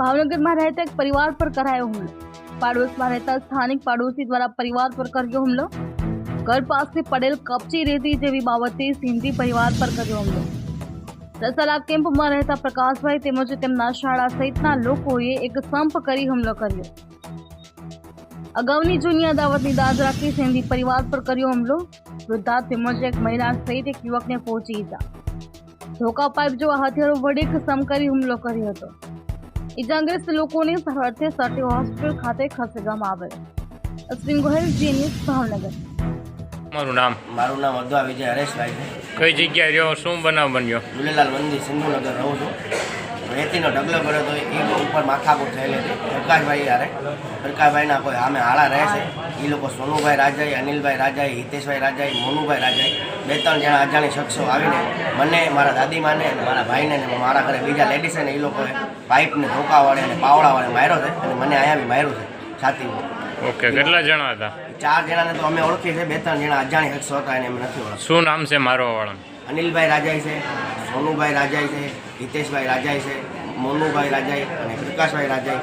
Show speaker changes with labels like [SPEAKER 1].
[SPEAKER 1] ભાવનગરમાં રહેતા એક પરિવાર પર કરાયો હુમલો. પાડોશમાં રહેતા સ્થાનિક પાડોશી દ્વારા પરિવાર પર કર્યો હુમલો. ઘર પાસે પડેલ કપચી રેતી જેવી બાબતે સિંધી પરિવાર પર કર્યો હુમલો. રસાલા કેમ્પમાં રહેતા પ્રકાશભાઈ તેમજ તેમના શાળા સહિતના લોકોએ એક સંપ કરી હુમલો કર્યો. અગાઉની જૂની અદાવતની દાદ રાખી સિંધી પરિવાર પર કર્યો હુમલો. વૃદ્ધા તેમજ એક મહિલા સહિત એક યુવકને પહોંચી ગયા ધોકા પાઇપ જેવા હથિયારો વડે સમ કરી હુમલો કર્યો હતો. ઇજાગ્રસ્ત લોકોને સારવારથી સટી હોસ્પિટલ ખાતે ખસેડવામાં આવેલ. Ashwin Gohil G news Bhavnagar.
[SPEAKER 2] મારું નામ.
[SPEAKER 3] મારું નામ અદ્વા વિજય હરેશભાઈ છે.
[SPEAKER 2] કઈ જગ્યાએ રહ્યો, શું બનાવ બન્યો?
[SPEAKER 3] ઝૂલેલાલ મંદિર સિંધુનગર રહું છું. રેતીનો ઢગલો કર્યો તો એ ઉપર માથાકૂટ થયેલી. હતી પ્રકાશભાઈ યારે પ્રકાશભાઈના કોઈ સામે હાળા રહે છે. એ લોકો સોનુભાઈ રાજાઈ, અનિલભાઈ રાજાઈ, હિતેશભાઈ રાજાઈ, મોનુભાઈ રાજાઈ. બે ત્રણ જણા અજાણી શખ્સો આવીને મને, મારા દાદીમાને અને મારા ભાઈને અને મારા ઘરે બીજા લેડીઝ ને એ લોકોએ પાઇપને ધોકા વડે અને પાવડા વડે માર્યો છે અને મને અહીંયા બી માર્યું છે. છાતીમાં
[SPEAKER 2] ઓકે કેટલા જણા હતા?
[SPEAKER 3] ચાર જણાને તો અમે ઓળખીએ છીએ બે ત્રણ જણા અજાણી શખ્સો હતા એને અમે નથી ઓળખતા.
[SPEAKER 2] શું નામ છે મારો વાળા
[SPEAKER 3] અનિલભાઈ રાજાઈ છે સોનુભાઈ રાજાઈ છે હિતેશભાઈ રાજાઈ છે મોનુભાઈ રાજાઈ અને પ્રકાશભાઈ રાજાઈ.